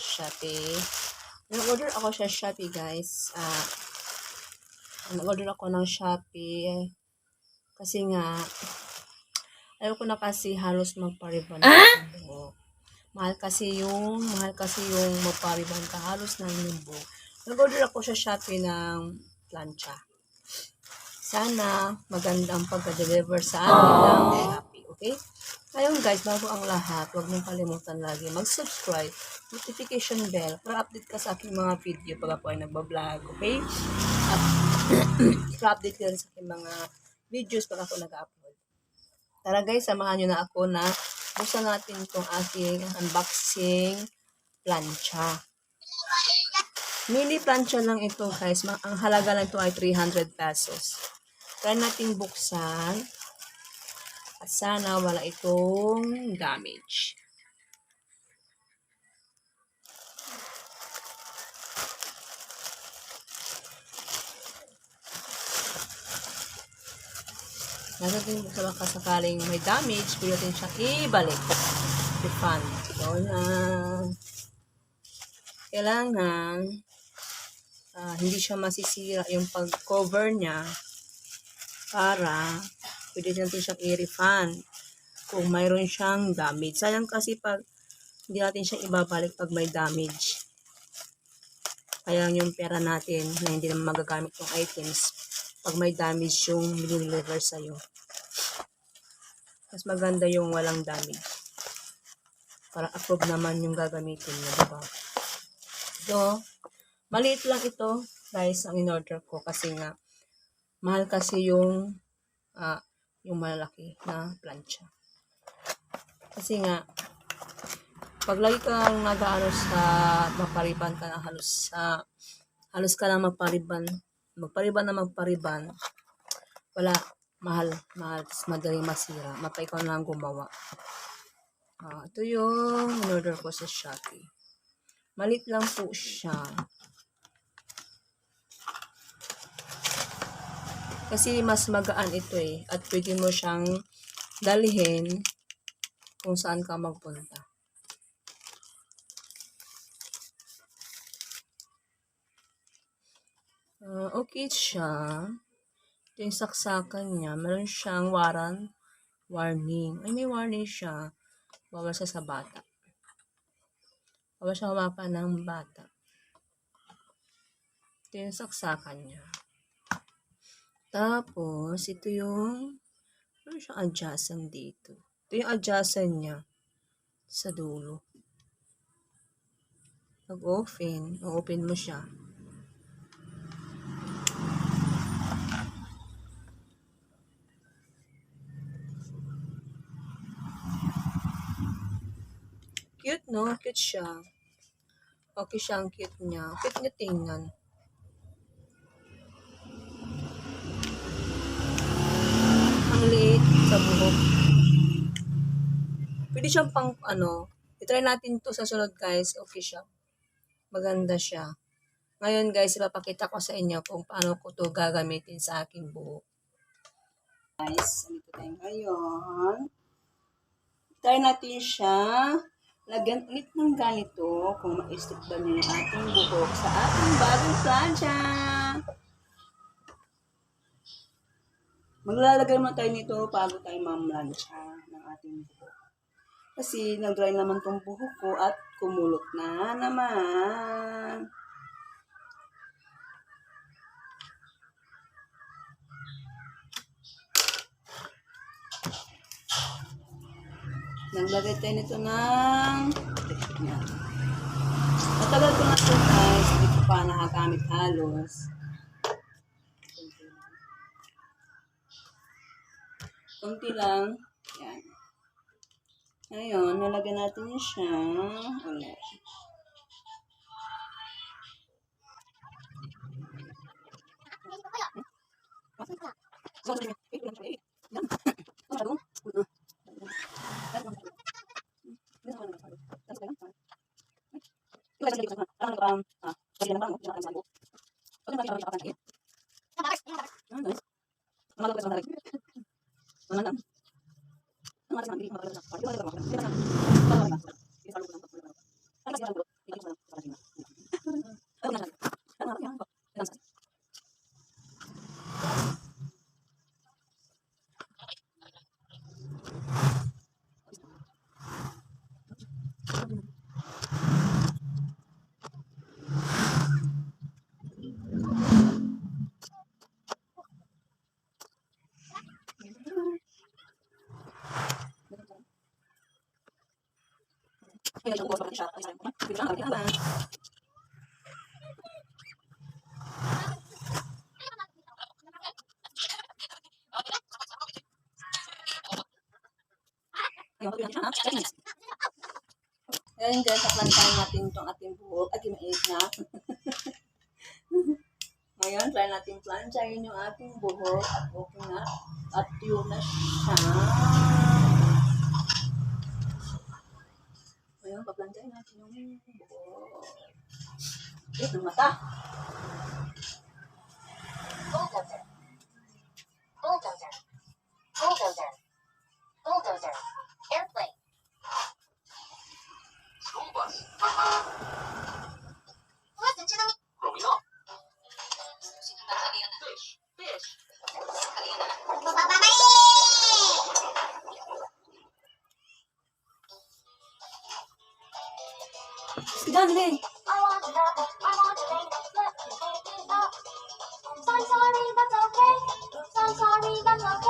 Shopee. Nag-order ako sa Shopee guys. Ah, nag-order ako ng Shopee kasi nga ayaw ko na kasi halos magpariban buhok. Mahal kasi yung mahal kasi yung magpariban ka halos ng buhok. Nag-order ako sa Shopee ng plancha. Sana maganda ang pagka-deliver sa amin ng Shopee, okay? Ngayon guys, bago ang lahat, huwag niyong kalimutan lagi mag-subscribe, notification bell, para update ka sa aking mga video pag ako ay nagbablog, okay? At para update ka rin sa aking mga videos pag ako nag-upload. Tara guys, samahan niyo na ako na buksan natin itong aking unboxing plancha. Mini plancha lang ito guys. Ang halaga lang ito ay 300 pesos. Try natin buksan. At sana wala itong damage. Natin sa baka sakaling may damage, pwede natin siya ibalik. Refund. So, na kailangan ah, hindi siya masisira yung pag-cover niya para pwede natin siyang i-refund kung mayroon siyang damage. Sayang kasi pag hindi natin siya ibabalik pag may damage. Kaya yung pera natin na hindi naman magagamit yung items pag may damage yung deliver sa'yo. Mas maganda yung walang damage. Para approve naman yung gagamitin mo, diba? So, maliit lang ito, guys, ang in-order ko kasi nga mahal kasi yung ah, yung malaki na plancha. Kasi nga, pag lagi kang nag-ano sa mapariban ka na halos sa halos ka na magpariban, magpariban na magpariban, wala, mahal, mahal, madaling masira. Mapa ikaw lang gumawa. Ah, ito yung in-order ko sa Shopee. Malit lang po siya. Kasi mas magaan ito eh. At pwede mo siyang dalhin kung saan ka magpunta. Ah, okay siya. Ito yung saksakan niya. Meron siyang waran, warning. Ay, may warning siya. Bawal siya sa bata. Bawal siya hawakan ng bata. Ito yung saksakan niya. Tapos, ito yung, ano siyang adjacent dito. Ito yung adjacent niya sa dulo. Pag-open, open mo siya. Cute, no? Cute siya. Okay siya ang cute niya. Cute niya tingnan. Ang liit sa buhok. Pwede siyang pang, ano, itry natin to sa sunod guys. Okay siya. Maganda siya. Ngayon guys, ipapakita ko sa inyo kung paano ko to gagamitin sa aking buhok. Guys, andito tayo ngayon. Try natin siya. Lagyan ulit ng ganito kung ma-stick ba niya yung ating buhok sa ating bagong plancha. Maglalagay mo tayo nito bago tayo mamlansya ng ating buhok. Kasi nag-dry naman tong buhok ko at kumulot na naman. Naglagay tayo nito ng Matagal ko na ito guys. Hindi ko pa nakagamit halos. Kunti lang. Yan. Ngayon, nalagyan natin siya ulit. Ang வணக்கம் Kaya siya bukas bakit natin itong ating buhok at inait na. Ngayon, try natin planchayin yung ating buhok at okay na. At yun na siya. paglanjay natin yung buo. Ito mata. Done me. I'm sorry, that's okay. I'm sorry, that's okay.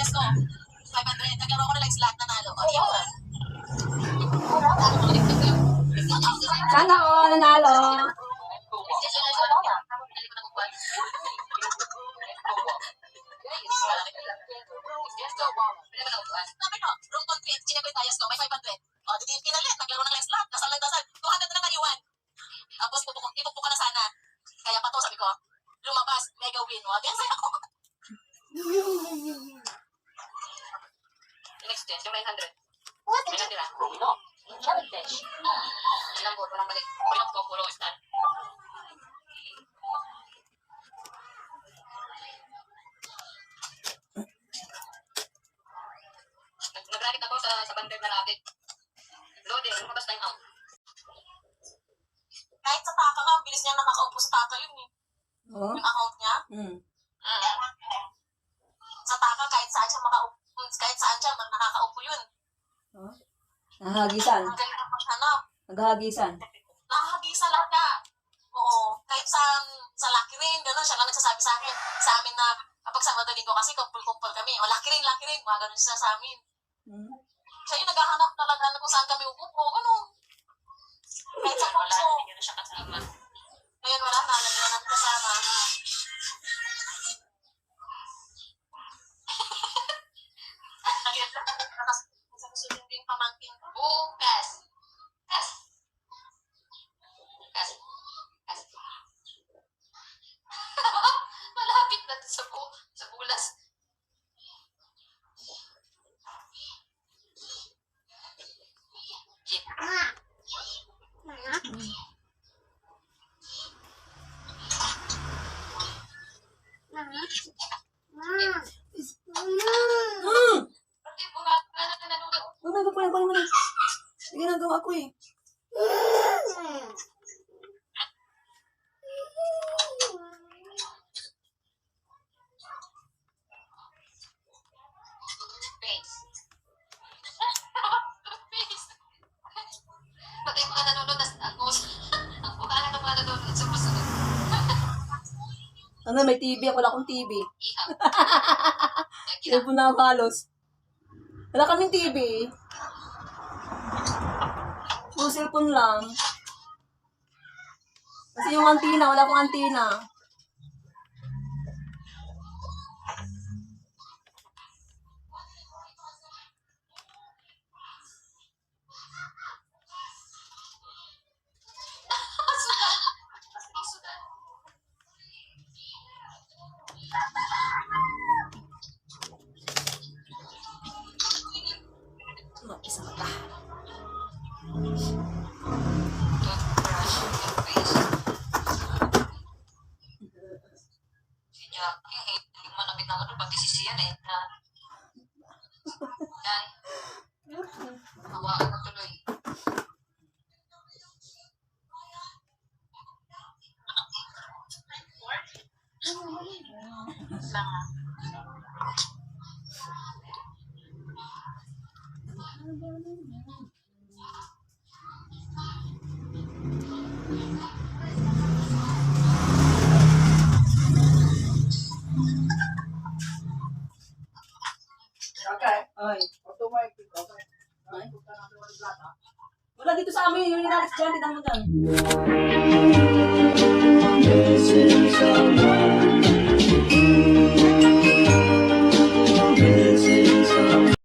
yes ko. 500. Nagkaroon ko na lang slot na nalo. Ano o, diyan ko. Sana all nanalo. Yes, go, Obama. Pero, room 1, kinagoy tayo, so may 500. O, di, pinalit. Nahagisan. Ang galing ng ano, Naghahagisan. nakakagisa lahat ka. Oo. Kahit sa, sa Lucky Rain, gano'n, siya lang nagsasabi sa akin, sa amin na, kapag sa Sabado Linggo kasi, kumpul-kumpul kami, o Lucky Rain, Lucky Rain, mga gano'n siya sa amin. Hmm. Siya yung naghahanap talaga na kung saan kami upupo, gano'n. Kahit sa Wala, puso. hindi na siya kasama. Ngayon wala na, alam niya na kasama. Sa susunod yung pamangkin ko. Bukas. Kas. Kas. Kas. Malapit na sa bu sa bulas. Jeep. Hmm! Pati bukas na na nanonood. Ano ba pa mo na? Hindi ginagawa ko eh. Face. Face. Pati mga nanonood na ako. Ang bukaan ng mga nanonood sa musunod. Ano, may TV ako. Wala akong TV. Ihaw. Nagkita. Cellphone na ako halos. Wala kaming TV. Puro cellphone lang. Kasi yung antina, wala akong antina. Eh, hindi mo namit ng ano, pati si Sian eh, na... Yan. Hawakan mo tuloy. Lang. Okay. আমি university দাম